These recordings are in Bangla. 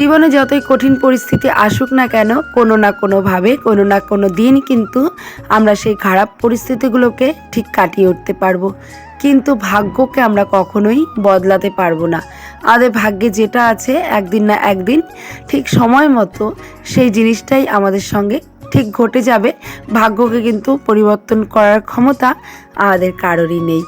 জীবনে যতই কঠিন পরিস্থিতি আসুক না কেন, কোনো না কোনোভাবে, কোনো না কোনো দিন কিন্তু আমরা সেই খারাপ পরিস্থিতিগুলোকে ঠিক কাটিয়ে উঠতে পারব। কিন্তু ভাগ্যকে আমরা কখনোই বদলাতে পারব না। আমাদের ভাগ্যে যেটা আছে, একদিন না একদিন, ঠিক সময় মতো সেই জিনিসটাই আমাদের সঙ্গে ঠিক ঘটে যাবে। ভাগ্যকে কিন্তু পরিবর্তন করার ক্ষমতা আমাদের কারোরই নেই।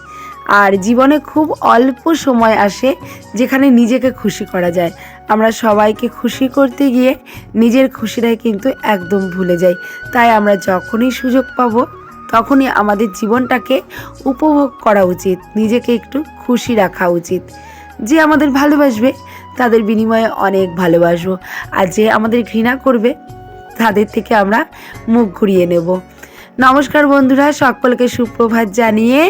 আর জীবনে খুব অল্প সময় আসে যেখানে নিজেকে খুশি করা যায়। আমরা সবাইকে খুশি করতে গিয়ে নিজের খুশিটাই কিন্তু একদম ভুলে যাই। তাই আমরা যখনই সুযোগ পাবো, তখনই আমাদের জীবনটাকে উপভোগ করা উচিত, নিজেকে একটু খুশি রাখা উচিত। যে আমাদের ভালোবাসবে, তাদের বিনিময়ে অনেক ভালোবাসবো। আর যে আমাদের ঘৃণা করবে, তাদের থেকে আমরা মুখ ঘুরিয়ে নেব। নমস্কার বন্ধুরা, সকলকে সুপ্রভাত জানিয়ে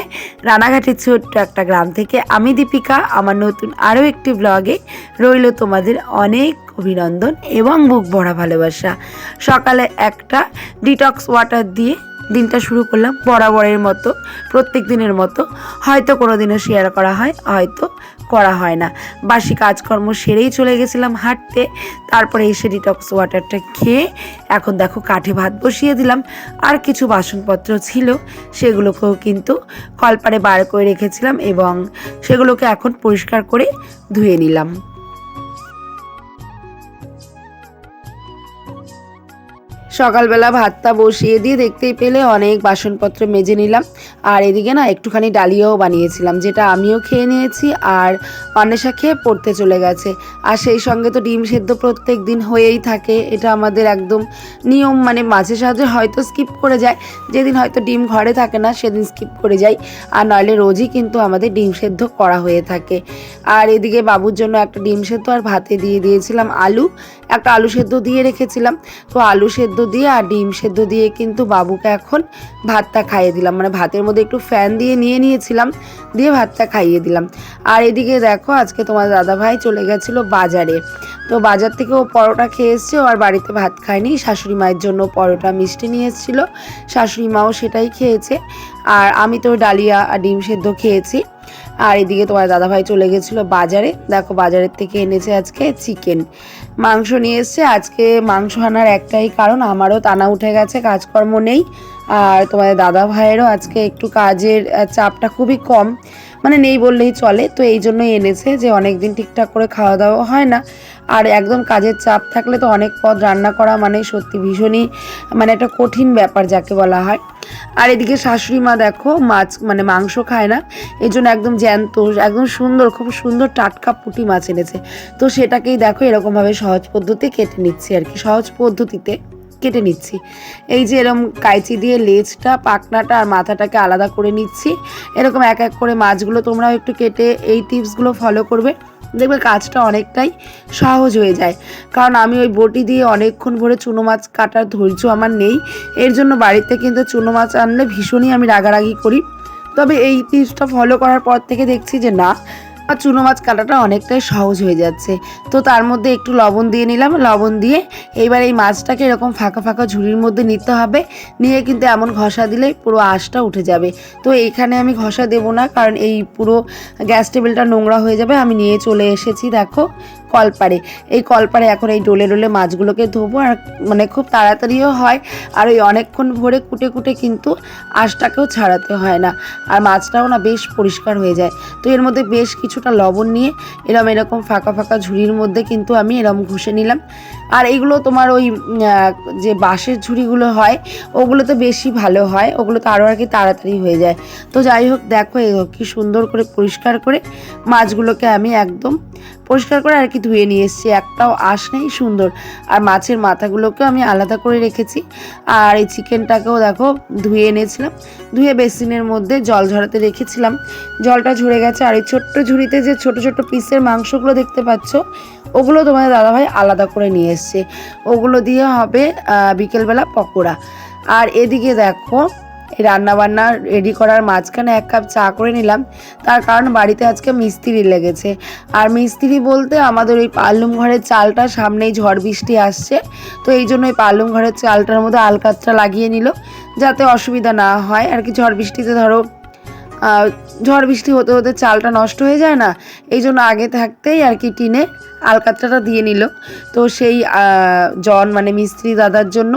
রানাঘাটের ছোট্ট একটা গ্রাম থেকে আমি দীপিকা। আমার নতুন আরও একটি ব্লগে রইল তোমাদের অনেক অভিনন্দন এবং বুক ভরা ভালোবাসা। সকালে একটা ডিটক্স ওয়াটার দিয়ে দিনটা শুরু করলাম বরাবরের মতো, প্রত্যেক দিনের মতো। হয়তো কোনো দিনও শেয়ার করা হয়, হয়তো করা হয় না। বাসি কাজকর্ম সেরেই চলে গেছিলাম হাঁটতে। তারপরে এসে ডিটক্স ওয়াটারটা খেয়ে এখন দেখো কাঠে ভাত বসিয়ে দিলাম। আর কিছু বাসনপত্র ছিল, সেগুলোকেও কিন্তু কলপারে বার করে রেখেছিলাম এবং সেগুলোকে এখন পরিষ্কার করে ধুয়ে নিলাম। সকালবেলা ভাতটা বসিয়ে দিয়ে দেখতেই পেলে অনেক বাসনপত্র মেজে নিলাম। আর এদিকে না একটুখানি ডালিয়াও বানিয়েছিলাম, যেটা আমিও খেয়ে নিয়েছি আর অন্বেষা খেয়ে পড়তে চলে গেছে। আর সেই সঙ্গে তো ডিম সেদ্ধ প্রত্যেক দিন হয়েই থাকে, এটা আমাদের একদম নিয়ম মানে মাঝে সাঝে হয়তো স্কিপ করে যায়, যেদিন হয়তো ডিম ঘরে থাকে না সেদিন স্কিপ করে যাই, আর নইলে রোজই কিন্তু আমাদের ডিম সেদ্ধ করা হয়ে থাকে। আর এদিকে বাবুর জন্য একটা ডিম সেদ্ধ আর ভাতে দিয়ে দিয়েছিলাম আলু, একটা আলু সেদ্ধ দিয়ে রেখেছিলাম। তো আলু সেদ্ধ দিয়ে আর ডিম সেদ্ধ দিয়ে কিন্তু বাবুকে এখন ভাতটা খাইয়ে দিলাম মানে ভাতের মধ্যে একটু ফ্যান দিয়ে নিয়ে নিয়েছিলাম, দিয়ে ভাতটা খাইয়ে দিলাম। আর এদিকে দেখো, আজকে তোমার দাদা ভাই চলে গেছিল বাজারে। তো বাজার থেকে ও পরোটা খেয়ে এসছে আর বাড়িতে ভাত খায়নি। শাশুড়ি মায়ের জন্য পরোটা মিষ্টি নিয়ে এসেছিল। শাশুড়ি মাও সেটাই খেয়েছে। আর আমি তো ডালিয়া আর ডিম সেদ্ধ খেয়েছি। আর এদিকে তোমার দাদাভাই চলে গেছিল বাজারে। দেখো, বাজারের থেকে এনেছে আজকে চিকেন। মাংস নিয়ে এসছে। আজকে মাংস আনার একটাই কারণ, আমারও টানা উঠে গেছে, কাজকর্ম নেই। আর তোমাদের দাদা ভাইয়েরও আজকে একটু কাজের চাপটা খুবই কম। মানে নেই বললেই চলে, তো এই জন্যই এনেছে যে অনেক দিন ঠিকঠাক করে খাওয়া দাওয়া হয় না। আর একদম কাজের চাপ থাকলে তো অনেক পদ রান্না করা মানে সত্যি ভীষণই মানে একটা কঠিন ব্যাপার যাকে বলা হয়। আর এদিকে শাশুড়ি মা দেখো, মাছ মানে মাংস খায় না এই জন্য একদম জ্যান্ত, একদম সুন্দর, খুব সুন্দর টাটকা পুঁটি মাছ এনেছে। তো সেটাকেই দেখো এরকমভাবে সহজ পদ্ধতি কেটে নিচ্ছি আর কি, সহজ পদ্ধতিতে। কেটে নিচ্ছি। এই যে এরকম কাইচি দিয়ে লেজটা পাকনাটা আর মাথাটাকে আলাদা করে নিচ্ছি। এরকম এক এক করে মাছগুলো তোমরাও একটু কেটে এই টিপসগুলো ফলো করবে। দেখবে কাজটা অনেকটাই সহজ হয়ে যায়। কারণ আমি ওই বটি দিয়ে অনেকক্ষণ ভরে চুনো মাছ কাটার ধৈর্য আমার নেই। এর জন্য বাড়িতে কিন্তু চুনো মাছ আনলে ভীষণই আমি রাগারাগি করি। তবে এই টিপসটা ফলো করার পর থেকে দেখছি যে না আর চুনো মাছ কাটাটা অনেকটাই সহজ হয়ে যাচ্ছে। তো তার মধ্যে একটু লবণ দিয়ে নিলাম। লবণ দিয়ে এইবার এই মাছটাকে এরকম ফাঁকা ফাঁকা ঝুড়ির মধ্যে নিতে হবে। নিয়ে কিন্তু এমন ঘষা দিলেই পুরো আঁশটা উঠে যাবে। তো এইখানে আমি ঘষা দেব না, কারণ এই পুরো গ্যাস টেবিলটা নোংরা হয়ে যাবে। আমি নিয়ে চলে এসেছি, দেখো। কলপারে এই কলপারে এখন এই ডোলে ডোলে মাছগুলোকে ধোবো আর মানে খুব তাড়াতাড়িও হয় আর ওই অনেকক্ষণ ভরে কুটে কুটে কিন্তু আঁশটাকেও ছাড়াতে হয় না। আর মাছটাও না বেশ পরিষ্কার হয়ে যায়। তো এর মধ্যে বেশ কিছুটা লবণ নিয়ে এরম এরকম ফাঁকা ফাঁকা ঝুড়ির মধ্যে কিন্তু আমি এরম ঘষে নিলাম। আর এইগুলো তোমার ওই যে বাঁশের ঝুড়িগুলো হয় ওগুলো তো বেশি ভালো হয়। ওগুলো তো আরও আর কি তাড়াতাড়ি হয়ে যায়। তো যাই হোক, দেখো কি সুন্দর করে পরিষ্কার করে মাছগুলোকে আমি একদম পরিষ্কার করে আর কি ধুয়ে নিয়ে এসেছি। একটাও আঁশ নেই, সুন্দর। আর মাছের মাথাগুলোকেও আমি আলাদা করে রেখেছি। আর এই চিকেনটাকেও দেখো ধুয়ে এনেছিলাম। ধুয়ে বেসিনের মধ্যে জল ঝরাতে রেখেছিলাম। জলটা ঝরে গেছে। আর এই ছোট্ট ঝুড়িতে যে ছোট ছোট পিসের মাংসগুলো দেখতে পাচ্ছ, ওগুলো তোমাদের দাদাভাই আলাদা করে নিয়ে এসছে। ওগুলো দিয়ে হবে বিকেলবেলা পকোড়া। আর এদিকে দেখো রান্নাবান্না রেডি করার মাঝখানে এক কাপ চা করে নিলাম। তার কারণ বাড়িতে আজকে মিস্ত্রি লেগেছে। আর মিস্ত্রি বলতে আমাদের ওই পাল্লুম ঘরের চালটা সামনেই ঝড় বৃষ্টি আসছে। তো এই জন্য ওই পাল্লুম ঘরের চালটার মধ্যে আলকাতরা লাগিয়ে নিল, যাতে অসুবিধা না হয়। আর কি ঝড় বৃষ্টিতে ধরো ঝড় বৃষ্টি হতে হতে চালটা নষ্ট হয়ে যায় না, এই জন্য আগে থাকতেই আর কি টিনে আলকাতরাটা দিয়ে নিল। তো সেই জন মানে মিস্ত্রি দাদার জন্য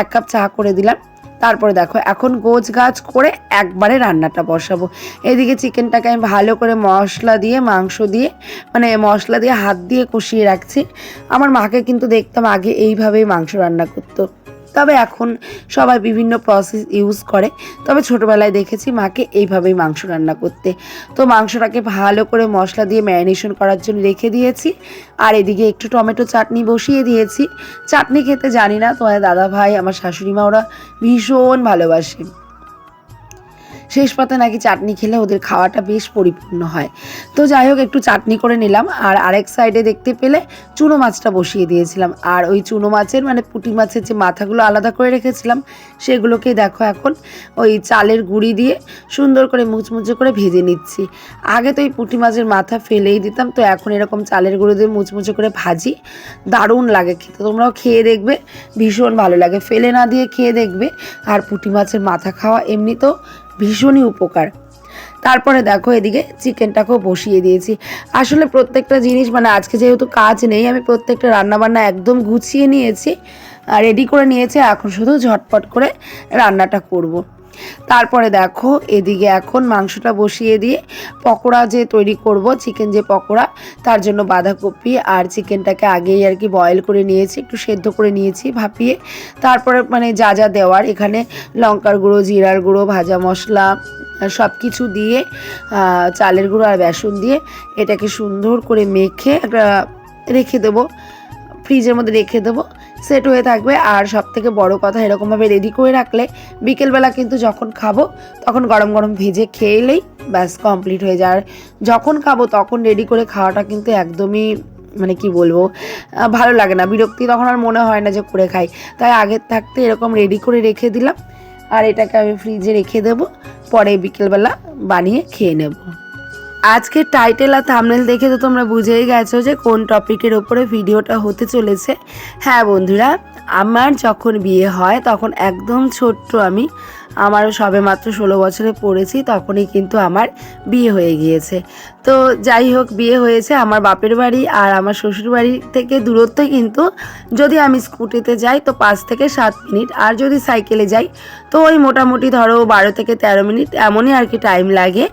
এক কাপ চা করে দিলাম। তারপরে দেখো, এখন গোছ গাছ করে একবারে রান্নাটা বসাবো। এদিকে চিকেনটাকে আমি ভালো করে মশলা দিয়ে, মাংস দিয়ে মানে মশলা দিয়ে হাত দিয়ে কষিয়ে রাখছি। আমার মাকে কিন্তু দেখতাম আগে এইভাবেই মাংস রান্না করতো। তবে এখন সবাই বিভিন্ন প্রসেস ইউজ করে। তবে ছোটোবেলায় দেখেছি মাকে এইভাবেই মাংস রান্না করতে। তো মাংসটাকে ভালো করে মশলা দিয়ে ম্যারিনেশন করার জন্য রেখে দিয়েছি। আর এদিকে একটু টমেটো চাটনি বসিয়ে দিয়েছি। চাটনি খেতে জানি না তোমার দাদা ভাই আমার শাশুড়ি মা ওরা ভীষণ ভালোবাসে। শেষ পাতে নাকি চাটনি খেলে ওদের খাওয়াটা বেশ পরিপূর্ণ হয়। তো যাই হোক, একটু চাটনি করে নিলাম আর আরেক সাইডে দেখতে পেলে চুনো মাছটা বসিয়ে দিয়েছিলাম। আর ওই চুনো মাছের মানে পুঁটি মাছের যে মাথাগুলো আলাদা করে রেখেছিলাম, সেগুলোকে দেখো এখন ওই চালের গুঁড়ি দিয়ে সুন্দর করে মুচমুচে করে ভেজে নিচ্ছি। আগে তো এই পুঁটি মাছের মাথা ফেলেই দিতাম, তো এখন এরকম চালের গুঁড়ো দিয়ে মুচমুচে করে ভাজি, দারুণ লাগে খেতে। তোমরাও খেয়ে দেখবে, ভীষণ ভালো লাগে। ফেলে না দিয়ে খেয়ে দেখবে, আর পুঁটি মাছের মাথা খাওয়া এমনি তো ভীষণই উপকার তারপরে দেখো এদিকে চিকেনটাকেও বসিয়ে দিয়েছি আসলে প্রত্যেকটা জিনিস মানে আজকে যেহেতু কাজ নেই, আমি প্রত্যেকটা রান্নাবান্না একদম গুছিয়ে নিয়েছি রেডি করে নিয়েছি, এখন শুধু ঝটপট করে রান্নাটা করব। তারপরে দেখো, এদিকে এখন মাংসটা বসিয়ে দিয়ে পকোড়া যে তৈরি করব, চিকেন যে পকোড়া, তার জন্য বাঁধাকপি আর চিকেনটাকে আগেই আর কি বয়েল করে নিয়েছি, একটু সেদ্ধ করে নিয়েছি ভাপিয়ে। তারপরে মানে যা যা দেওয়ার, এখানে লঙ্কার গুঁড়ো, জিরার গুঁড়ো, ভাজা মশলা সব কিছু দিয়ে চালের গুঁড়ো আর বেসন দিয়ে এটাকে সুন্দর করে মেখে একটা রেখে দেবো, ফ্রিজের মধ্যে রেখে দেবো। সেট হয়ে থাকবে। আর সব থেকে বড় কথা, এরকমভাবে রেডি করে রাখলে বিকেলবেলা কিন্তু যখন খাব, তখন গরম গরম ভেজে খেয়েলেই ব্যাস কমপ্লিট হয়ে যায়। আর যখন খাব, তখন রেডি করে খাওয়াটা কিন্তু একদমই মানে কি বলব ভালো লাগে না। বিরক্তি তখন আর মনে হয় না যে করে খাই। তাই আগের থাকতে এরকম রেডি করে রেখে দিলাম। আর এটাকে আমি ফ্রিজে রেখে দেবো। পরে বিকেলবেলা বানিয়ে খেয়ে নেব। আজকে টাইটেল আর থামনেল দেখে তো তোমরা বুঝেই গেছো যে কোন টপিকের ওপরে ভিডিওটা হতে চলেছে। হ্যাঁ বন্ধুরা, আমার যখন বিয়ে হয়, তখন একদম ছোট্ট আমি আমারও সবে মাত্র ষোলো বছরে পড়েছি, তখনই কিন্তু আমার বিয়ে হয়ে গিয়েছে। তো যাই হোক, বিয়ে হয়েছে আমার বাপের বাড়ি আর আমার শ্বশুর বাড়ি থেকে দূরত্ব কিন্তু যদি আমি স্কুটিতে যাই তো পাঁচ থেকে সাত মিনিট, আর যদি সাইকেলে যাই তো ওই মোটামুটি ধরো বারো থেকে তেরো মিনিট, এমনই আর কি টাইম লাগে।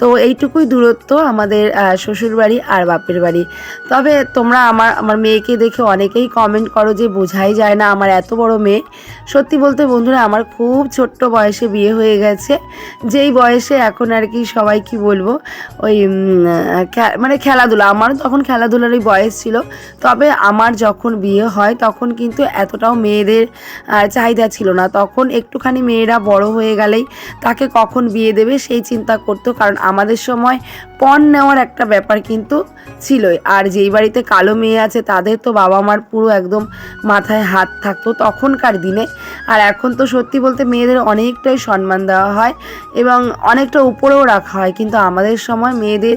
তো এইটুকুই দূরত্ব আমাদের শ্বশুর বাড়ি আর বাপের বাড়ি। তবে তোমরা আমার আমার মেয়েকে দেখে অনেকেই কমেন্ট করো যে বোঝাই যায় না আমার এত বড় মেয়ে। সত্যি বলতে বন্ধুরা, আমার খুব ছোট্ট বয়সে বিয়ে হয়ে গেছে। যেই বয়সে এখন আর কি সবাই কি বলব, ওই মানে খেলাধুলা, আমারও তখন খেলাধুলার ওই বয়স ছিল। তবে আমার যখন বিয়ে হয় তখন কিন্তু এতটাও মেয়েদের চাহিদা ছিল না। তখন একটুখানি মেয়েরা বড় হয়ে গেলেই তাকে কখন বিয়ে দেবে সেই চিন্তা করতো। কারণ আমাদের সময় পণ নেওয়ার একটা ব্যাপার কিন্তু ছিলই। আর যেই বাড়িতে কালো মেয়ে আছে, তাদের তো বাবা মার পুরো একদম মাথায় হাত থাকতো তখনকার দিনে। আর এখন তো সত্যি বলতে মেয়েদের অনেকটাই সম্মান দেওয়া হয় এবং অনেকটা উপরেও রাখা হয়। কিন্তু আমাদের সময় মেয়েদের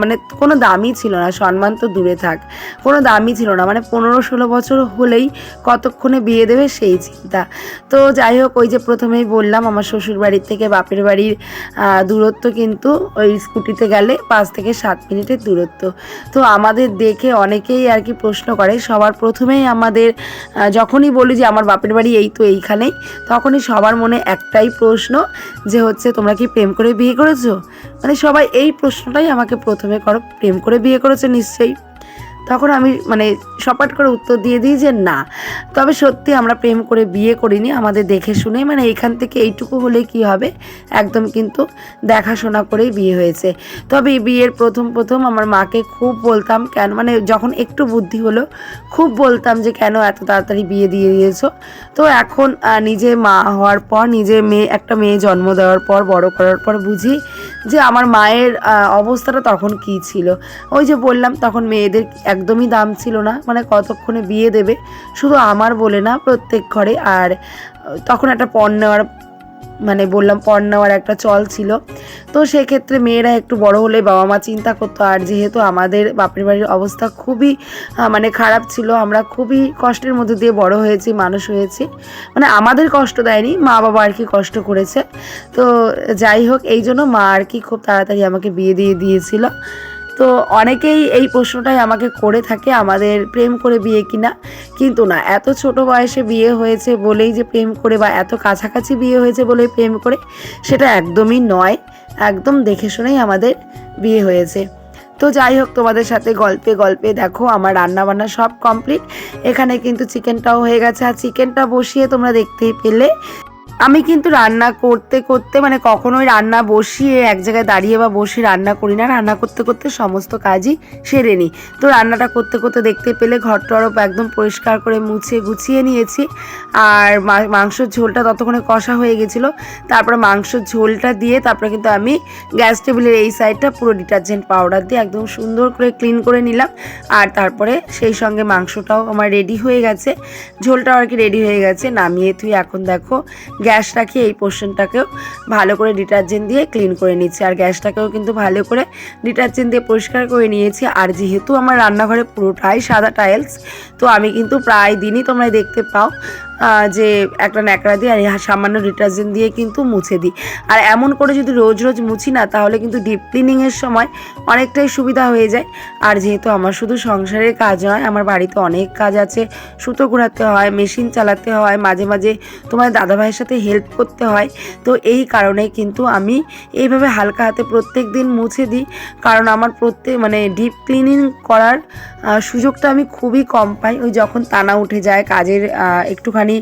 মানে কোনো দামই ছিল না, সম্মান তো দূরে থাক। কোনো দামই ছিল না মানে পনেরো ষোলো বছর হলেই কতক্ষণে বিয়ে দেবে সেই চিন্তা। তো যাই হোক, ওই যে প্রথমেই বললাম, আমার শ্বশুর বাড়ির থেকে বাপের বাড়ির দূরত্ব কিন্তু ওই স্কুটিতে গেলে পাঁচ থেকে সাত মিনিটের দূরত্ব। তো আমাদের দেখে অনেকেই আর কি প্রশ্ন করে। সবার প্রথমেই আমাদের যখনই বলি যে আমার বাপের বাড়ি এই তো এইখানেই, তখনই সবার মনে একটাই প্রশ্ন যে হচ্ছে, তোমরা কি প্রেম করে বিয়ে করেছ? মানে সবাই এই প্রশ্নটাই আমাকে প্রথমে করো, প্রেম করে বিয়ে করেছে নিশ্চয়ই? তখন আমি মানে সপাট করে উত্তর দিয়ে দিই যে না। তবে সত্যি আমরা প্রেম করে বিয়ে করিনি, আমাদের দেখে শুনে মানে এখান থেকে এইটুকু হলে কি হবে? একদম কিন্তু দেখাশোনা করেই বিয়ে হয়েছে। তবে বিয়ের প্রথম প্রথম আমার মাকে খুব বলতাম কেন মানে যখন একটু বুদ্ধি হলো, খুব বলতাম যে কেন এত তাড়াতাড়ি বিয়ে দিয়ে দিয়েছ? তো এখন নিজে মা হওয়ার পর নিজে মেয়ে, একটা মেয়ে জন্ম দেওয়ার পর, বড় করার পর বুঝি যে আমার মায়ের অবস্থাটা তখন কি ছিল? ওই যে বললাম, তখন মেয়েদের একদমই দাম ছিল না মানে কতক্ষণে বিয়ে দেবে শুধু আমার বলে না প্রত্যেক ঘরে। আর তখন একটা পণ নেওয়ার মানে বললাম পণ নেওয়ার একটা চল ছিল। তো সেক্ষেত্রে মেয়েরা একটু বড় হলে বাবা মা চিন্তা করতো, আর যেহেতু আমাদের বাপের বাড়ির অবস্থা খুবই মানে খারাপ ছিল, আমরা খুবই কষ্টের মধ্যে দিয়ে বড় হয়েছি, মানুষ হয়েছি। মানে আমাদের কষ্ট দেয়নি, মা বাবা আর কি কষ্ট করেছে। তো যাই হোক, এই জন্য মা আর কি খুব তাড়াতাড়ি আমাকে বিয়ে দিয়ে দিয়েছিল। তো অনেকেই এই প্রশ্নটাই আমাকে করে থাকে, আমাদের প্রেম করে বিয়ে কিনা। কিন্তু না, এত ছোট বয়সে বিয়ে হয়েছে বলেই যে প্রেম করে বা এত কাছাকাছি বিয়ে হয়েছে বলেই প্রেম করে, সেটা একদমই নয়। একদম দেখে শুনেই আমাদের বিয়ে হয়েছে। তো যাই হোক, তোমাদের সাথে গল্পে গল্পে দেখো, আমার রান্না বান্না সব কমপ্লিট এখানে কিন্তু চিকেনটাও হয়ে গেছে, আর চিকেনটা বসিয়ে তোমরা দেখতেই পেলে আমি কিন্তু রান্না করতে করতে মানে কখনোই রান্না বসিয়ে এক জায়গায় দাঁড়িয়ে বা বসে রান্না করি না, রান্না করতে করতে সমস্ত কাজই সেরে নিই। তো রান্নাটা করতে করতে দেখতে পেলে ঘর টরপ একদম পরিষ্কার করে মুছে গুছিয়ে নিয়েছি। আর মাংসের ঝোলটা ততক্ষণে কষা হয়ে গেছিল। তারপরে মাংসের ঝোলটা দিয়ে তারপরে কিন্তু আমি গ্যাস টেবিলের এই সাইডটা পুরো ডিটারজেন্ট পাউডার দিয়ে একদম সুন্দর করে ক্লিন করে নিলাম। আর তারপরে সেই সঙ্গে মাংসটাও আমার রেডি হয়ে গেছে। ঝোলটাও আর কি রেডি হয়ে গেছে, নামিয়ে তুই এখন দেখো গ্যাস রাখি এই পোর্শনটাকেও ভালো করে ডিটারজেন্ট দিয়ে ক্লিন করে নিচ্ছি। আর গ্যাসটাকেও কিন্তু ভালো করে ডিটারজেন্ট দিয়ে পরিষ্কার করে নিয়েছি। আর যেহেতু আমার রান্নাঘরে পুরোটাই সাদা টাইলস তো আমি কিন্তু প্রায় দিনই তোমরা দেখতে পাও যে একটা ন্যাকড়া দিয়ে আর সামান্য ডিটারজেন্ট দিয়ে কিন্তু মুছে দিই। আর এমন করে যদি রোজ রোজ মুছি না, তাহলে কিন্তু ডিপ ক্লিনিংয়ের সময় অনেকটাই সুবিধা হয়ে যায়। আর যেহেতু আমার শুধু সংসারের কাজ নয়, আমার বাড়িতে অনেক কাজ আছে। সুতো ঘোরাতে হয় মেশিন চালাতে হয়। মাঝে মাঝে তোমার দাদাভাইয়ের সাথে হেল্প করতে হয়। তো এই কারণে কিন্তু আমি এইভাবে হালকা হাতে প্রত্যেক দিন মুছে দিই। কারণ আমার প্রত্যেক মানে ডিপ ক্লিনিং করার সুযোগটা আমি খুবই কম পাই। ওই যখন টানা উঠে যায়, কাজের একটুখানি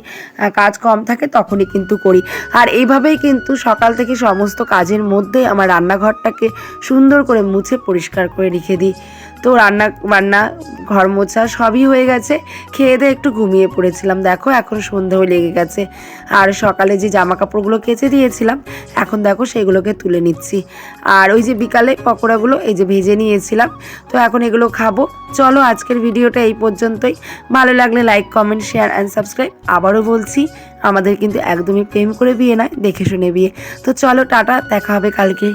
কাজ কম থাকে তখনই কিন্তু করি। আর এইভাবেই কিন্তু সকাল থেকে সমস্ত কাজের মধ্যে আমার রান্নাঘরটাকে সুন্দর করে মুছে পরিষ্কার করে রেখে দিই। তো রান্না, বান্না, ঘর মোছা সবই হয়ে গেছে। খেয়ে দিয়ে একটু ঘুমিয়ে পড়েছিলাম। দেখো, এখন সন্ধেও লেগে গেছে। আর সকালে যে জামা কাপড়গুলো কেচে দিয়েছিলাম, এখন দেখো সেগুলোকে তুলে নিচ্ছি। আর ওই যে বিকালে পকোড়াগুলো, এই যে ভেজে নিয়েছিলাম, তো এখন এগুলো খাব। চলো, আজকের ভিডিওটা এই পর্যন্তই। ভালো লাগলে like comment share and subscribe আবারও বলছি, আমাদের কিন্তু একদমই প্রেম করে বিয়ে নয়, দেখে শুনে বিয়ে। তো চলো, টাটা, দেখা হবে কালকে।